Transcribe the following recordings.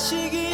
자식이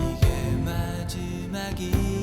이게 마지막이